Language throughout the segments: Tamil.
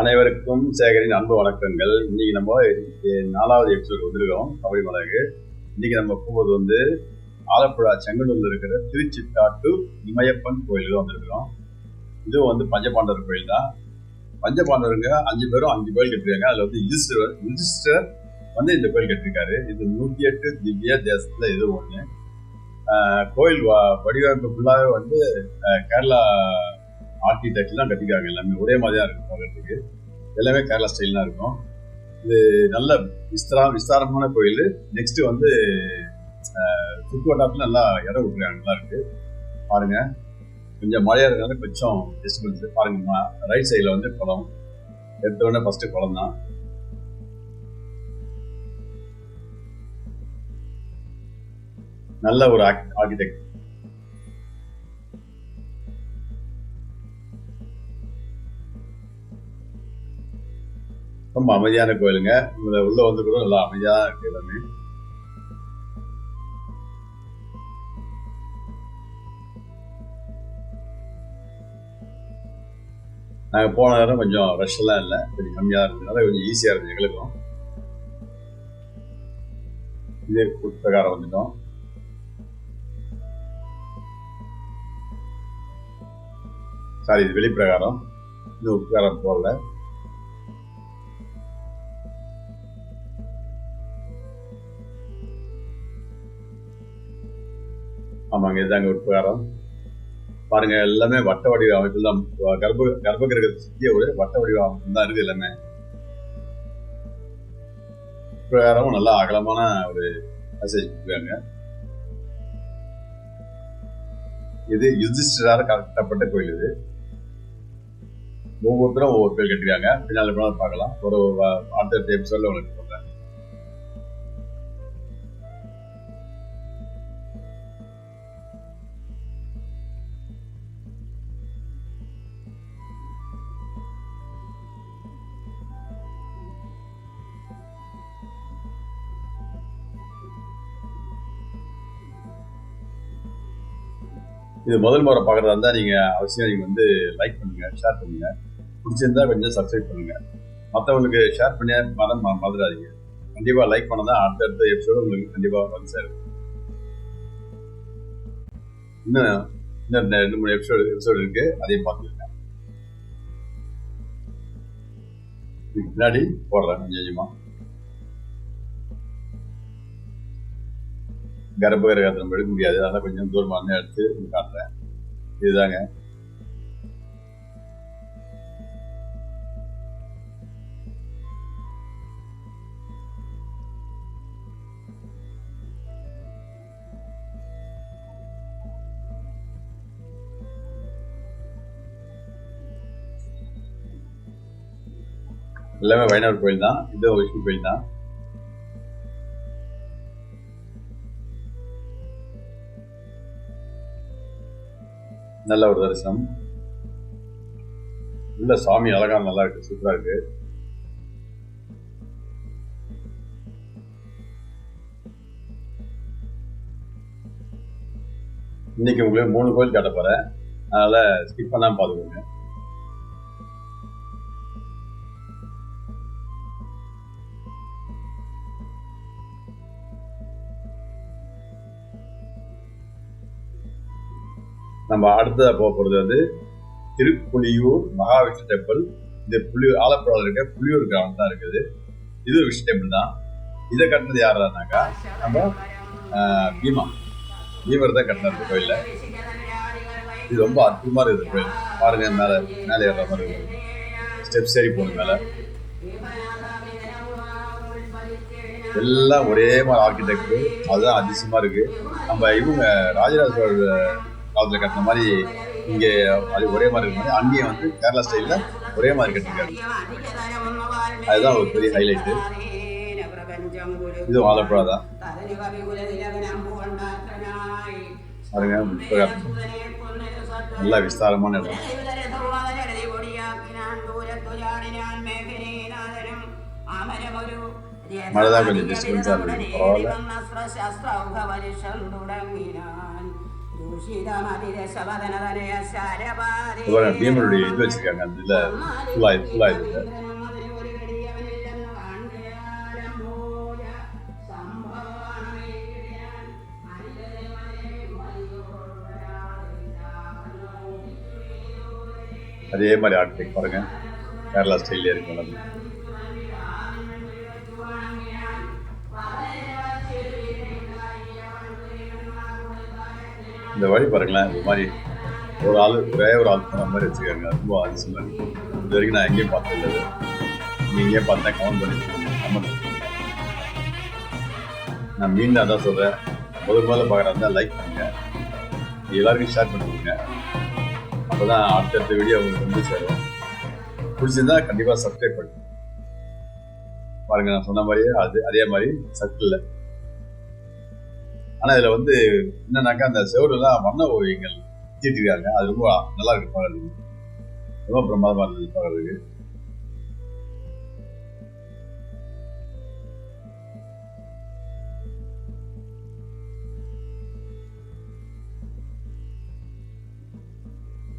அனைவருக்கும் சேகரின் அன்பு வணக்கங்கள். இன்னைக்கு நம்ம நாலாவது எபிசோட் வந்திருக்கோம் கபடி மலகு இன்னைக்கு நம்ம போகும்போது வந்து ஆலப்புழா செங்கனூர்ல இருக்கிற திருச்சிக்காட்டு இமயப்பன் கோயிலுக்கு வந்திருக்கிறோம். இதுவும் வந்து பஞ்சபாண்டவர் கோயில் தான். பஞ்சபாண்டவருங்க அஞ்சு பேரும் அஞ்சு கோயில் கட்டிருக்காங்க அதுல வந்து யுதிஷ்டர் யுதிஷ்டர் வந்து இந்த கோயில் கட்டிருக்காரு இது நூத்தி எட்டு திவ்ய தேசத்துல இது ஒண்ணு. கோயில் வடிவமைப்பு ஃபுல்லாகவே வந்து கேரளா ஆர்கிடெக்ட் தான் கட்டிக்காங்க எல்லாமே. ஒரே மாதிரி தான் இருக்கும் பார்க்கறதுக்கு. எல்லாமே கேரளா ஸ்டைல் தான் இருக்கும். இது நல்ல விஸ்தரா விஸ்தாரமான கோயில். நெக்ஸ்ட் வந்து ஆஹ், நல்லா இடம் விட்டுருக்காங்க நல்லா இருக்கு. பாருங்க. கொஞ்சம் மழையா இருக்கிறது கொஞ்சம் டிஸ்டர்பன்ஸ் பாருங்க. ரைட் சைடில் வந்து குளம். எடுத்த உடனே ஃபர்ஸ்ட் குளம் தான். நல்ல ஒரு ஆர்கிடெக்ட் ரொம்ப அமைதியான கோயிலுங்க. இதுல உள்ள வந்து கூட நல்லா அமைதியா இருக்கு எல்லாமே நாங்க போன நேரம் கொஞ்சம் ரஷ்லாம் இல்லை. கொஞ்சம் கம்மியா இருந்ததுனால கொஞ்சம் ஈஸியா இருந்துச்சு எங்களுக்கும். இதே பிரகாரம் வந்துட்டோம். சாரி இது வெளிப்பிரகாரம். இது உட்பிரகாரம் போடல. ஆமாங்க இதுதாங்க உட்பிரகாரம் பாருங்க எல்லாமே வட்ட வடிவ அமைப்பில் தான் கர்ப்ப கர்ப்ப கிரகத்தை சுற்றிய ஒரு வட்ட வடிவ அமைப்பு தான் இருக்குது எல்லாமே. பிரகாரமும் நல்லா அகலமான ஒரு மெசேஜ் கொடுக்குறாங்க. இது யுதிஷ்டரால் கட்டப்பட்ட கோயில் இது. ஒவ்வொருத்தரும் ஒவ்வொரு கோயில் கட்டிருக்காங்க பின்னால் பார்க்கலாம். ஒரு அடுத்த எபிசோட்ல உங்களுக்கு இது முதல் முறை பார்க்குறதா இருந்தால் நீங்கள் அவசியம் நீங்கள் வந்து லைக் பண்ணுங்க ஷேர் பண்ணுங்க. பிடிச்சிருந்தா கொஞ்சம் சப்ஸ்கிரைப் பண்ணுங்க. மற்றவங்களுக்கு ஷேர் பண்ணி மதம் ம- கண்டிப்பாக லைக் அடுத்த அடுத்தடுத்த எபிசோடு உங்களுக்கு கண்டிப்பாக வந்து சேரும். இன்னும் இன்னும் ரெண்டு- மூணு எபிசோடு எபிசோடு இருக்கு. அதையும் பார்த்துக்கோங்க. பின்னாடி போடுறேன் கொஞ்சம் கொஞ்சமாக கர்ப்பகிரகத்தை நம்ம எடுக்க முடியாது. அதனால கொஞ்சம் தூரமாக இருந்து எடுத்து காட்டுறேன். இதுதாங்க. எல்லாமே வைணவர் கோயில் தான். இது விஷ்ணு கோயில் தான். நல்ல ஒரு தரிசனம். உள்ள சாமி அழகா நல்லா இருக்கு. சூப்பரா இருக்கு. இன்னைக்கு உங்களுக்கு மூணு கோயில் கட்ட போறேன். அதனால ஸ்கிப் பண்ணாம பாத்துக்கோங்க நம்ம அடுத்ததாக போக போகிறது வந்து திருப்புலியூர் மகாவிஷ்ணு டெம்பிள் இந்த புலி ஆலப்புழாவில் இருக்க புலியூர் கிராமம் தான் இருக்குது. இது ஒரு விஷ்ணு டெம்பிள் தான். இதை கட்டினது யாருனாக்கா நம்ம பீமா. பீமர் தான் கட்டினார் கோயிலில். இது ரொம்ப அற்புதமாக இருக்குது கோயில். பாருங்க மேலே மேலே ஏறுற மாதிரி இருக்கு ஸ்டெப்ஸ் ஏறி போகணும் மேலே. எல்லாம் ஒரே மாதிரி ஆர்கிடெக்ட் அதுதான் அதிசயமாக இருக்குது நம்ம இவங்க ராஜராஜ சோழ காலத்துல கட்டின மாதிரி இங்கே அது ஒரே மாதிரி இருக்கு மாதிரி அங்கேயும் வந்து கேரளா ஸ்டைலில் ஒரே மாதிரி கட்டிருக்காரு அதுதான் ஒரு பெரிய ஹைலைட்டு இது ஆலப்புழா தான் பாருங்க இப்ப விஸ்தாரமான இடம். மழைதான் கொஞ்சம் டிஸ்டர்பன்ஸாக இருக்கு பரவாயில்ல. பீமனுடைய இது வச்சிருக்காங்க. அந்த இதுல ஃபுல்லா ஃபுல்லா இது. அதே மாதிரி ஆர்டிக் பாருங்க. கேரளா ஸ்டைல்லே இருக்கும் எல்லாமே இந்த வழி பாருங்களேன் இந்த மாதிரி ஒரு ஆள் ஒரே ஒரு ஆள் போன மாதிரி வச்சுக்காங்க. ரொம்ப அதிசயமா இருக்குது இது வரைக்கும் நான் எங்கேயும் பார்த்தது இல்லை. நீங்க பார்த்தேன் கவுண்ட் கமெண்ட் பண்ணி நான் மீண்டும் அதான் சொல்கிறேன் முதல் முதல்ல பார்க்குறதா லைக் பண்ணுங்க. எல்லாருக்கும் ஷேர் பண்ணிக்கோங்க அப்பதான் அடுத்தடுத்த வீடியோ உங்களுக்கு வந்து சேரும். பிடிச்சிருந்தா கண்டிப்பாக சப்ஸ்கிரைப் பண்ணுங்க. பாருங்க நான் சொன்ன மாதிரியே அது அதே மாதிரி சர்க்கிளில் ஆனா இதுல வந்து என்னன்னாக்கா அந்த செவருலாம் வண்ண ஓவியங்கள் தீட்டிருக்காங்க. அது ரொம்ப நல்லா இருக்கு பார்க்கறதுக்கு ரொம்ப பிரமாதமாக இருந்தது பார்க்கறதுக்கு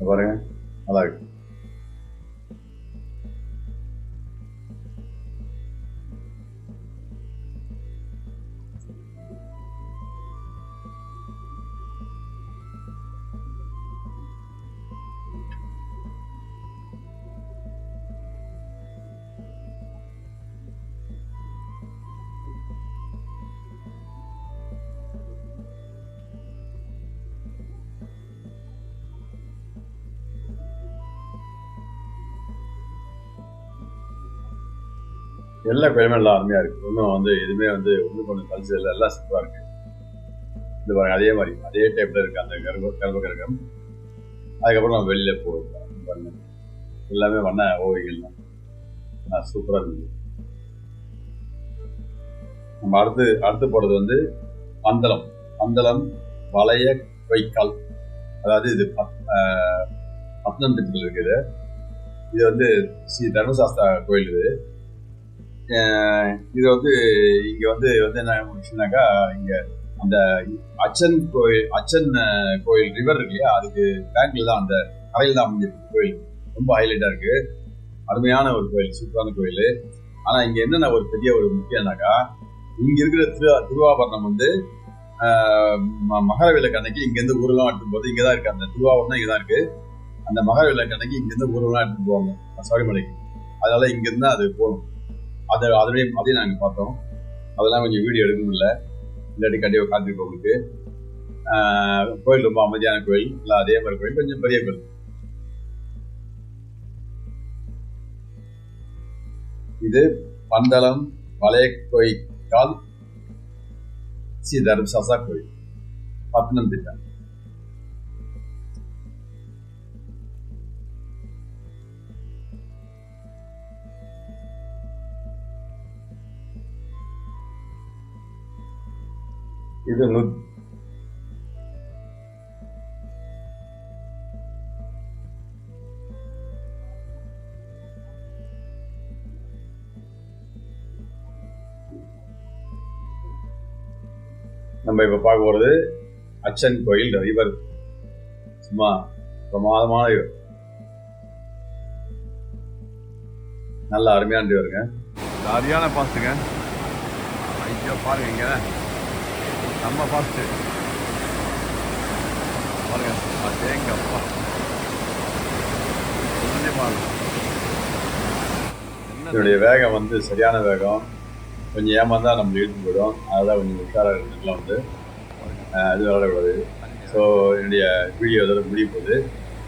பாருங்க. நல்லா இருக்கு எல்லா கோயிலுமே எல்லாம் அருமையா இருக்கு. ஒன்றும் வந்து எதுவுமே வந்து ஒன்று கொஞ்சம் கல்ச்சர் எல்லாம் சூப்பரா இருக்கு. இது பாருங்க அதே மாதிரி அதே டைப்ல இருக்கு அந்த கர்ப்ப கர்ப்ப கிரகம். அதுக்கப்புறம் நம்ம வெளியில போகிறோம் பாருங்க. எல்லாமே வண்ண ஓவியங்கள் தான். சூப்பராக இருந்தது நம்ம அடுத்து அடுத்து போறது வந்து பந்தளம் பந்தளம் வளைய கொய்க்கால் அதாவது இது பத்- ஆஹ் பத்தனந்திட்டத்தில் இருக்குது. இது வந்து ஸ்ரீ தர்மசாஸ்தா கோயில் இது. இது வந்து இங்க வந்து வந்து என்ன விஷயம்னாக்கா இங்க அந்த அச்சன் கோயில் அச்சன் கோயில் ரிவர் இருக்கு இல்லையா அதுக்கு பேங்க்ல தான் அந்த கரையில் தான் அமைஞ்சிருக்கு கோயில். ரொம்ப ஹைலைட்டா இருக்கு. அருமையான ஒரு கோயில் சூப்பரான கோயில். ஆனா இங்க என்னென்ன ஒரு பெரிய ஒரு முக்கியம்னாக்கா இங்க இருக்கிற திரு திருவாபரணம் வந்து மகர விளக்கு அன்னைக்கு இங்கிருந்து ஊரெல்லாம் எடுத்துட்டு போது இங்கதான் இருக்கு. அந்த திருவாபரணம் இங்கதான் இருக்கு. அந்த மகர விளக்கு அன்னைக்கு இங்கிருந்து ஊரெல்லாம் எடுத்துட்டு போவாங்க. சபரிமலைக்கு. அதனால இங்கேருந்து அது போகணும். அது அதனுடைய அதையும் நாங்கள் பார்த்தோம். அதெல்லாம் கொஞ்சம் வீடியோ எடுக்க முடியல இல்லாட்டி கண்டிப்பாக காத்திருக்கோம் உங்களுக்கு. ஆஹ் கோயில் ரொம்ப அமைதியான கோயில். இல்லை அதே மாதிரி கோயில். கொஞ்சம் பெரிய கோயில். இது பந்தளம் வளைய கோயிக்கால் ஸ்ரீ தர்மசாசா கோயில். பத்தனம் திட்டம் இது நம்ம இப்ப பார்க்க போறது அச்சன் கோயில் ரிவர் சும்மா பிரமாதமான இவர் நல்ல அருமையான ரிவருங்க சரியான பாஸ்ட்டுங்க பாருங்க இங்க. நம்ம ஃபாஸ்ட்டு பாருங்க அதேங்க அப்பா. இதனுடைய வேகம் வந்து சரியான வேகம். கொஞ்சம் ஏமாந்தா நம்ம இழுத்து போயிடும். அதெல்லாம் கொஞ்சம் உஷாராக இருந்துக்கலாம் வந்து. அது விளையாடக்கூடாது ஸோ என்னுடைய வீடியோ இதோட முடிய போகுது.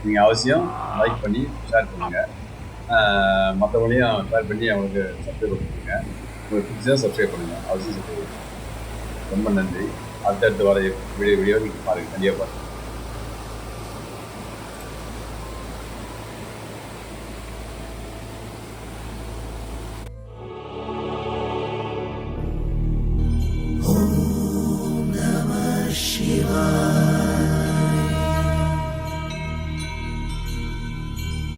நீங்கள் அவசியம் லைக் பண்ணி ஷேர் பண்ணுங்கள் மற்றவங்களையும் ஷேர் பண்ணி அவங்களுக்கு சப்ஸ்கிரைப் பண்ணுங்க உங்களுக்கு பிடிச்சா சப்ஸ்கிரைப் பண்ணுங்கள் அவசியம் சப்ஸ்கிரைப் பண்ணுங்க ரொம்ப நன்றி. அடுத்தடுத்து வர வீடியோ வீடியோ நீங்கள் பாருங்கள் கண்டிப்பாக